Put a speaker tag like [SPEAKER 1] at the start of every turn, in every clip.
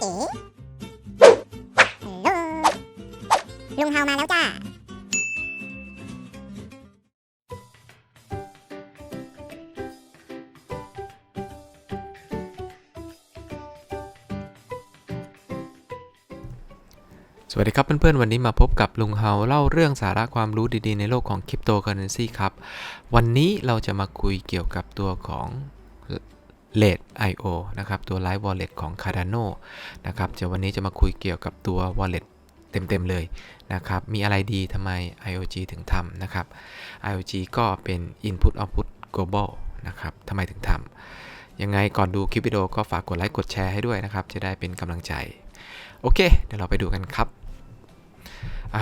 [SPEAKER 1] เอ๋ฮัลโหลลุงเฮามาแล้วจ้า
[SPEAKER 2] สวัสดีครับเพื่อนๆ วันนี้มาพบกับลุงเฮาเล่าเรื่องสาระความรู้ดีๆ ในโลกของคริปโตเคอเรนซีครับ วันนี้เราจะมาคุยเกี่ยวกับตัวของ l a t IO นะครับ ตัว Live Wallet ของ Cardano นะครับจะวันนี้จะมาคุยเกี่ยวกับตัว Wallet เต็ม ๆ เลยนะครับ มีอะไรดีทำไม IOG ถึงทำนะครับ IOG ก็เป็น Input Output Global นะครับทำไมถึงทำยังไงก่อนดูคลิปวิดีโอก็ฝากกดไลค์กดแชร์ให้ด้วยนะครับ จะได้เป็นกำลังใจ โอเค เดี๋ยวเราไปดูกันครับ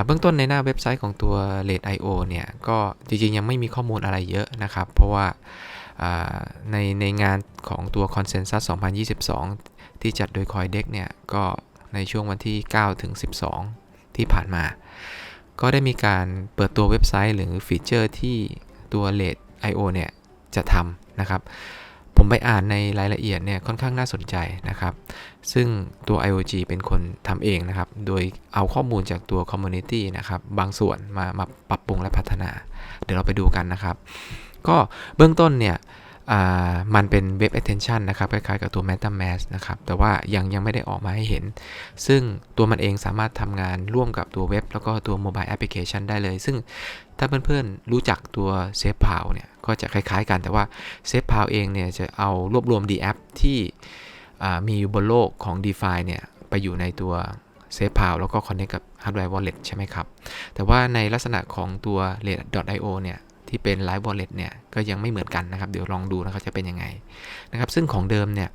[SPEAKER 2] เบื้องต้นในหน้าเว็บไซต์ของตัว r a t IO เนี่ย ก็จริงๆ ยังไม่มีข้อมูลอะไรเยอะนะครับ เพราะว่า ในในงานของตัว Consensus 2022 ที่จัดโดย CoinDesk เนี่ยก็ในช่วงวันที่ 9 ถึง 12 ที่ผ่านมา ก็ได้มีการเปิดตัวเว็บไซต์หรือฟีเจอร์ที่ตัว r a t IO เนี่ยจะทำนะครับ ผมไปอ่านในรายละเอียดเนี่ยค่อนข้างน่าสนใจนะครับ ซึ่งตัว IOG เป็นคนทำเองนะครับ โดยเอาข้อมูลจากตัว Community นะครับ บางส่วนมามาปรับปรุงและพัฒนา เดี๋ยวเราไปดูกันนะครับ ก็เบื้องต้นเนี่ยมันเป็นเว็บ attention นะครับคล้ายๆกับตัว MetaMask นะครับ แต่ว่ายังยังไม่ได้ออกมาให้เห็น ซึ่งตัวมันเองสามารถทำงานร่วมกับตัวเว็บ แล้วก็ตัว mobile application ได้เลย ซึ่งถ้าเพื่อนๆรู้จักตัว Safe p o w เนี่ยก็จะคล้ายๆกันแต่ว่า Safe p o w เองเนี่ยจะเอารวบรวม D app ที่มีอยู่บนโลกของ DeFi เนี่ยไปอยู่ในตัว Safe p o w แล้วก็ connect กับ Hardware Wallet ใช่ไหมครับ แต่ว่าในลักษณะของตัว r a t .io เนี่ย ที่เป็น Live Wallet เนี่ยก็ยังไม่เหมือนกันนะครับ เดี๋ยวลองดูนะครับจะเป็นยังไงนะครับซึ่งของเดิมเนี่ย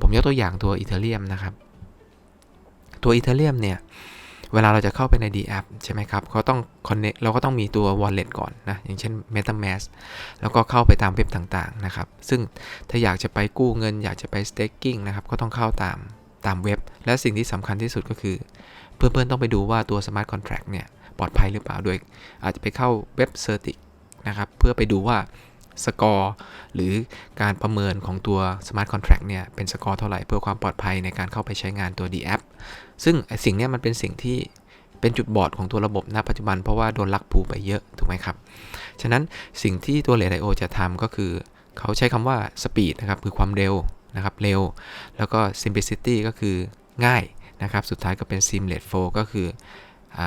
[SPEAKER 2] ผมยกตัวอย่างตัว Ethereum นะครับตัว Ethereum เนี่ยเวลาเราจะเข้าไปใน D app ใช่ไหมครับเขาต้อง connect เราก็ต้องมีตัว wallet ก่อนนะ อย่างเช่น MetaMask แล้วก็เข้าไปตามเว็บต่างๆนะครับ ซึ่งถ้าอยากจะไปกู้เงิน อยากจะไป staking นะครับ ก็ต้องเข้าตามตามเว็บ และสิ่งที่สำคัญที่สุดก็คือ เพื่อนๆต้องไปดูว่าตัว smart contract เนี่ย ปลอดภัยหรือเปล่า โดยอาจจะไปเข้าเว็บ Certic นะครับ เพื่อไปดูว่าสกอร์หรือการประเมินของตัว smart contract เนี่ย เป็นสกอร์เท่าไหร่เพื่อความปลอดภัยในการเข้าไปใช้งานตัว D app ซึ่งสิ่งนี้มันเป็นสิ่งที่เป็นจุดบอดของตัวระบบณปัจจุบันเพราะว่าโดนลักพูไปเยอะ ถูกไหมครับ ฉะนั้นสิ่งที่ตัว r a d IO จะทำก็คือ เขาใช้คำว่า speed นะครับ คือความเร็วนะครับ เร็ว แล้วก็ simplicity ก็คือง่ายนะครับ สุดท้ายก็เป็น seamless flow ก็คืออ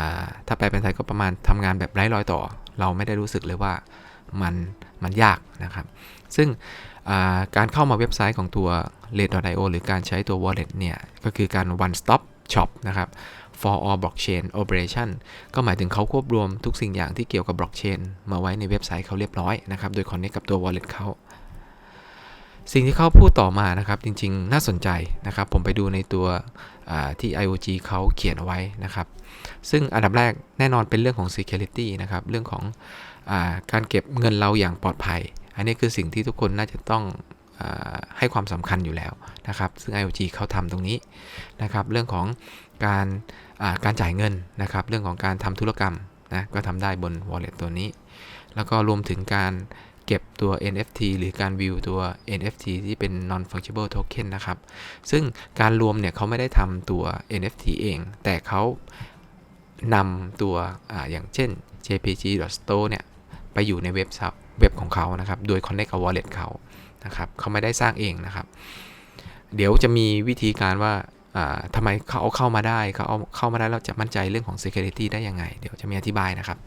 [SPEAKER 2] ถ้าแปลเป็นไทยก็ประมาณทำงานแบบไร้รอยต่อ เราไม่ได้รู้สึกเลยว่ามันมันยากนะครับ ซึ่งการเข้ามาเว็บไซต์ของตัว r a d IO หรือการใช้ตัว wallet เนี่ย ก็คือการ one stop shop นะครับ for all blockchain operation ก็หมายถึงเขาควบรวมทุกสิ่งอย่างที่เกี่ยวกับ blockchain มาไว้ในเว็บไซต์เขาเรียบร้อยนะครับ โดยคอนเนคกับตัว wallet เขา สิ่งที่เขาพูดต่อมานะครับ จริงๆ น่าสนใจนะครับ ผมไปดูในตัวที่ IOG เขาเขียนเอาไว้นะครับ ซึ่งอันดับแรกแน่นอนเป็นเรื่องของ security นะครับ เรื่องของอการเก็บเงินเราอย่างปลอดภัย อันนี้คือสิ่งที่ทุกคนน่าจะต้องอให้ความสำคัญอยู่แล้วนะครับ ซึ่ง IOG เขาทำตรงนี้นะครับ เรื่องของการการจ่ายเงินนะครับ เรื่องของการทำธุรกรรมนะ ก็ทำได้บน wallet ตัวนี้ แล้วก็รวมถึงการ เก็บตัว NFT หรือการวิวตัว NFT ที่เป็น non fungible token นะครับ ซึ่งการรวมเนี่ยเขาไม่ได้ทำตัว NFT เอง แต่เขานำตัวออย่างเช่น jpg.store เนี่ย ไปอยู่ในเว็บซับเว็บของเขานะครับ โดย connect กับ wallet เขานะครับเขาไม่ได้สร้างเองนะครับ เดี๋ยวจะมีวิธีการว่าทำไมเขาเอาเข้ามาได้เขาเอาเข้ามาได้แล้วจะมั่นใจเรื่องของ security ได้ยังไง เดี๋ยวจะมีอธิบายนะครับ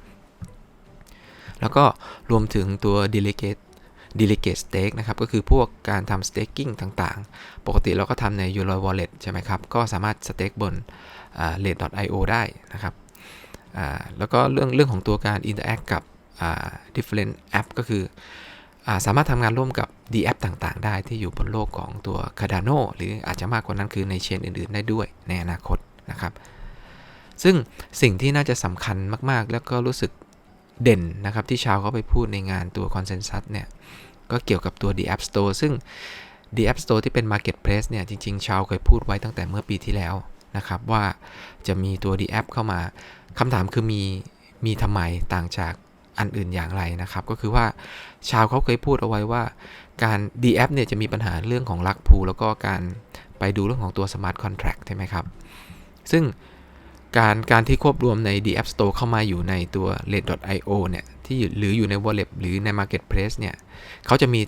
[SPEAKER 2] แล้วก็รวมถึงตัว delegate delegate stake นะครับ ก็คือพวกการทำ staking ต่างๆ ปกติเราก็ทำใน u r o wallet ใช่ไหมครับ ก็สามารถ stake บน r a t .io ได้นะครับแล้วก็เรื่องเรื่องของตัวการ interact กับ different app ก็คืออสามารถทำงานร่วมกับ D app ต่างๆ ได้ที่อยู่บนโลกของตัว Cardano หรืออาจจะมากกว่านั้นคือในเชนอื่นๆ ได้ด้วยในอนาคตนะครับ ซึ่งสิ่งที่น่าจะสำคัญมากๆ แล้วก็รู้สึก เด่นนะครับที่ชาวเขาไปพูดในงานตัว Consensus เนี่ย ก็เกี่ยวกับตัว D App Store ซึ่ง D App Store ที่เป็น Marketplace เนี่ย จริง ๆ ชาวเคยพูดไว้ตั้งแต่เมื่อปีที่แล้วนะครับ ว่าจะมีตัว D App เข้ามาคำถามคือมีมีทำไมต่างจากอันอื่นอย่างไรนะครับ ก็คือว่าชาวเขาเคยพูดเอาไว้ว่าการ D app เนี่ยจะมีปัญหาเรื่องของลักพูแล้วก็การไปดูเรื่องของตัว Smart Contract ใช่ไหมครับ ซึ่ง การการที่ควบรวมใน D App Store เข้ามาอยู่ในตัว Rate.io เนี่ยที่หรืออยู่ใน Wallet หรือใน Marketplace เนี่ยเขาจะมี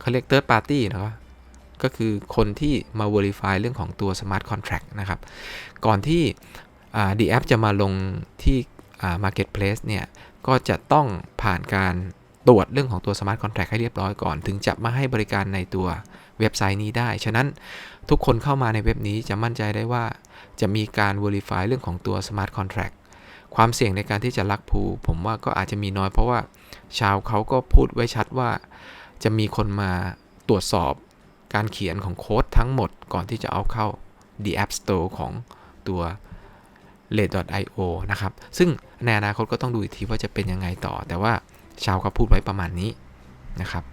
[SPEAKER 2] เขาเรียก Third Party นะครับก็คือคนที่มา Verify เรื่องของตัว Smart Contract นะครับ ก่อนที่ D App จะมาลงที่ Marketplace เนี่ย ก็จะต้องผ่านการ ตรวจเรื่องของตัว Smart Contract ให้เรียบร้อยก่อน ถึงจะมาให้บริการในตัวเว็บไซต์นี้ได้ ฉะนั้นทุกคนเข้ามาในเว็บนี้จะมั่นใจได้ว่า จะมีการ Verify เรื่องของตัว Smart Contract ความเสี่ยงในการที่จะลักพูผมว่าก็อาจจะมีน้อยเพราะว่าชาวเขาก็พูดไว้ชัดว่า จะมีคนมาตรวจสอบการเขียนของโค้ดทั้งหมดก่อนที่จะเอาเข้า The App Store ของตัว Rate.io นะครับ ซึ่งในอนาคตก็ต้องดูอีกทีว่าจะเป็นยังไงต่อ แต่ว่า ชาวก็พูดไว้ประมาณนี้นะครับ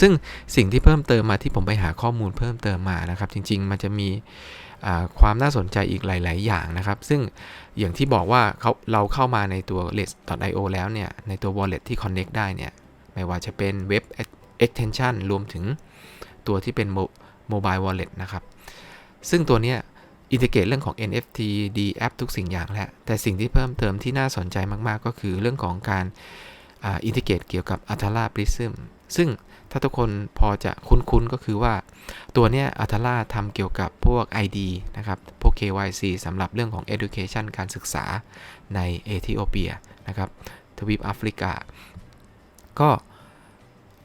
[SPEAKER 2] ซึ่งสิ่งที่เพิ่มเติมมาที่ผมไปหาข้อมูลเพิ่มเติมมานะครับ จริง ๆ มันจะมีความน่าสนใจอีกหลาย ๆ อย่างนะครับ ซึ่งอย่างที่บอกว่าเขาเราเข้ามาในตัว Rate.io แล้วเนี่ย ในตัว wallet ที่ connect ได้เนี่ย ไม่ว่าจะเป็นเว็บ extension รวมถึงตัวที่เป็น mobile wallet นะครับ ซึ่งตัวเนี้ยอินทิเกตเรื่องของ NFT D app ทุกสิ่งอย่างแหละแต่สิ่งที่เพิ่มเติมที่น่าสนใจมาก ๆ ก็คือเรื่องของการ อินทิเกตเกี่ยวกับ a t a l a Prism ซึ่งถ้าทุกคนพอจะคุ้นๆ ก็คือว่าตัวเนี้ย a t a l a ทำเกี่ยวกับพวก ID นะครับ พวก KYC สำหรับเรื่องของ education การศึกษาในเอธิโอเปียนะครับ ทวีปแอฟริกา ก็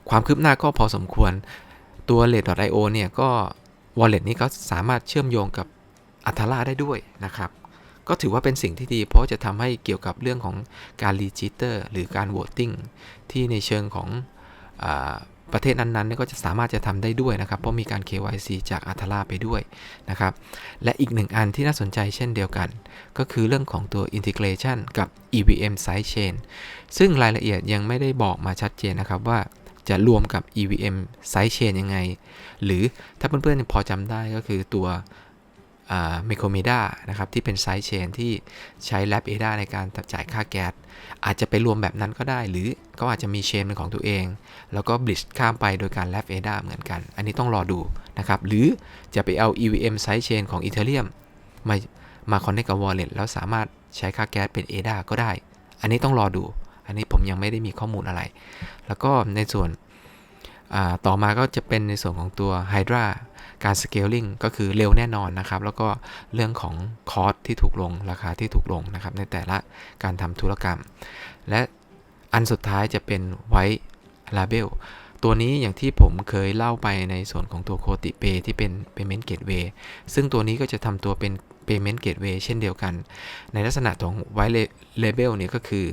[SPEAKER 2] ความคืบหน้าก็พอสมควร ตัว Rate.io เนี่ยก็ wallet นี้ก็สามารถเชื่อมโยงกับ a t a l a ได้ด้วยนะครับ ก็ถือว่าเป็นสิ่งที่ดี เพราะจะทำให้เกี่ยวกับเรื่องของการรีจิสเตอร์หรือการโหวตติ้งที่ในเชิงของอประเทศนั้นๆนก็จะสามารถจะทำได้ด้วยนะครับ เพราะมีการ KYC จาก a t a l a ไปด้วยนะครับ และอีกหนึ่งอันที่น่าสนใจเช่นเดียวกัน ก็คือเรื่องของตัว integration กับ EVM sidechain ซึ่งรายละเอียดยังไม่ได้บอกมาชัดเจนนะครับว่าจะรวมกับ EVM sidechain ยังไง หรือถ้าเพื่อนๆพอจำได้ก็คือตัว เมโครเมดานะครับที่เป็นไซด์เชนที่ใช้ Lab ADA ในการจ่ายค่าแก๊สอาจจะไปรวมแบบนั้นก็ได้ หรือก็อาจจะมีเชนเป็นของตัวเอง แล้วก็บลิชข้ามไปโดยการ Lab ADA เหมือนกัน อันนี้ต้องรอดูนะครับหรือจะไปเอา EVM Side Chain ของ Ethereum มามา connect กับ Wallet แล้วสามารถใช้ค่าแก๊สเป็น ADA ก็ได้ อันนี้ต้องรอดู อันนี้ผมยังไม่ได้มีข้อมูลอะไร แล้วก็ในส่วนต่อมาก็จะเป็นในส่วนของตัว Hydra การ scaling ก็คือเร็วแน่นอนนะครับ แล้วก็เรื่องของคอสที่ถูกลงราคาที่ถูกลงนะครับ ในแต่ละการทำธุรกรรม และอันสุดท้ายจะเป็น White Label ตัวนี้อย่างที่ผมเคยเล่าไปในส่วนของตัวโคติเปที่เป็น Payment Gateway ซึ่งตัวนี้ก็จะทำตัวเป็น Payment Gateway เช่นเดียวกัน ในลักษณะของ White Label เนี่ยก็คือ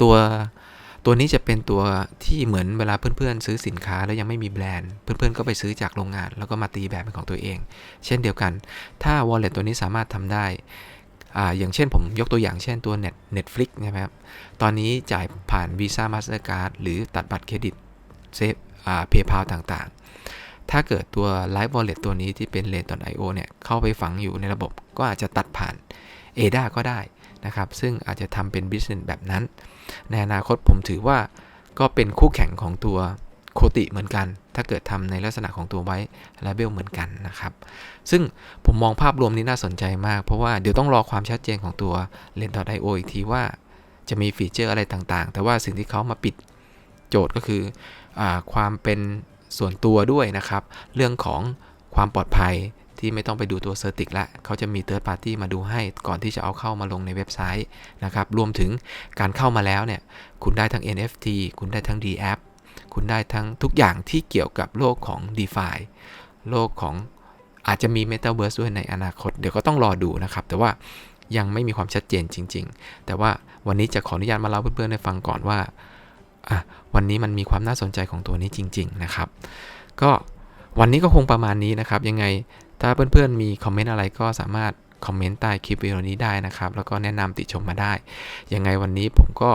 [SPEAKER 2] ตัว ตัวนี้จะเป็นตัวที่เหมือนเวลาเพื่อนๆ ซื้อสินค้าแล้วยังไม่มีแบรนด์ เพื่อนๆ ก็ไปซื้อจากโรงงาน แล้วก็มาตีแบบเป็นของตัวเอง เช่นเดียวกัน ถ้า wallet ตัวนี้สามารถทำได้อ่าอย่างเช่นผมยกตัวอย่างเช่นตัว Net Netflix นะครับตอนนี้จ่ายผ่าน Visa Mastercard หรือตัดบัตรเครดิตเซฟเพย์พาต่างๆ ถ้าเกิดตัว Live Wallet ตัวนี้ที่เป็น Rate.io เนี่ยเข้าไปฝังอยู่ในระบบก็อาจจะตัดผ่าน ADA ก็ได้ นะครับ ซึ่งอาจจะทำเป็น business แบบนั้น ในอนาคตผมถือว่าก็เป็นคู่แข่งของตัวโคติเหมือนกัน ถ้าเกิดทำในลักษณะของตัวไว้ Label เหมือนกันนะครับ ซึ่งผมมองภาพรวมนี้น่าสนใจมาก เพราะว่าเดี๋ยวต้องรอความชัดเจนของตัว Lens.io อีกทีว่าจะมีฟีเจอร์อะไรต่างๆ แต่ว่าสิ่งที่เขามาปิดโจทย์ก็คืออความเป็นส่วนตัวด้วยนะครับ เรื่องของความปลอดภัย ที่ไม่ต้องไปดูตัวเซอร์ติกละเขาจะมี Third Party มาดูให้ก่อนที่จะเอาเข้ามาลงในเว็บไซต์นะครับรวมถึงการเข้ามาแล้วเนี่ยคุณได้ทั้ง NFT คุณได้ทั้ง D App คุณได้ทั้งทุกอย่างที่เกี่ยวกับโลกของ DeFi โลกของอาจจะมี Metaverse ด้วยในอนาคต เดี๋ยวก็ต้องรอดูนะครับ แต่ว่ายังไม่มีความชัดเจนจริง ๆ แต่ว่าวันนี้จะขออนุญาตมาเล่าเพื่อนๆให้ฟังก่อนว่าวันนี้มันมีความน่าสนใจของตัวนี้จริง ๆ นะครับ ก็วันนี้ก็คงประมาณนี้นะครับ ยังไง ถ้าเพื่อนๆมีคอมเมนต์อะไรก็สามารถคอมเมนต์ใต้คลิปวิดีโอนี้ได้นะครับ แล้วก็แนะนำติชมมาได้ ยังไงวันนี้ผมก็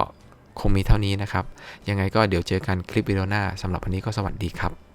[SPEAKER 2] คงมีเท่านี้นะครับ ยังไงก็เดี๋ยวเจอกันคลิปวิดีโอหน้าสำหรับวันนี้ก็สวัสดีครับ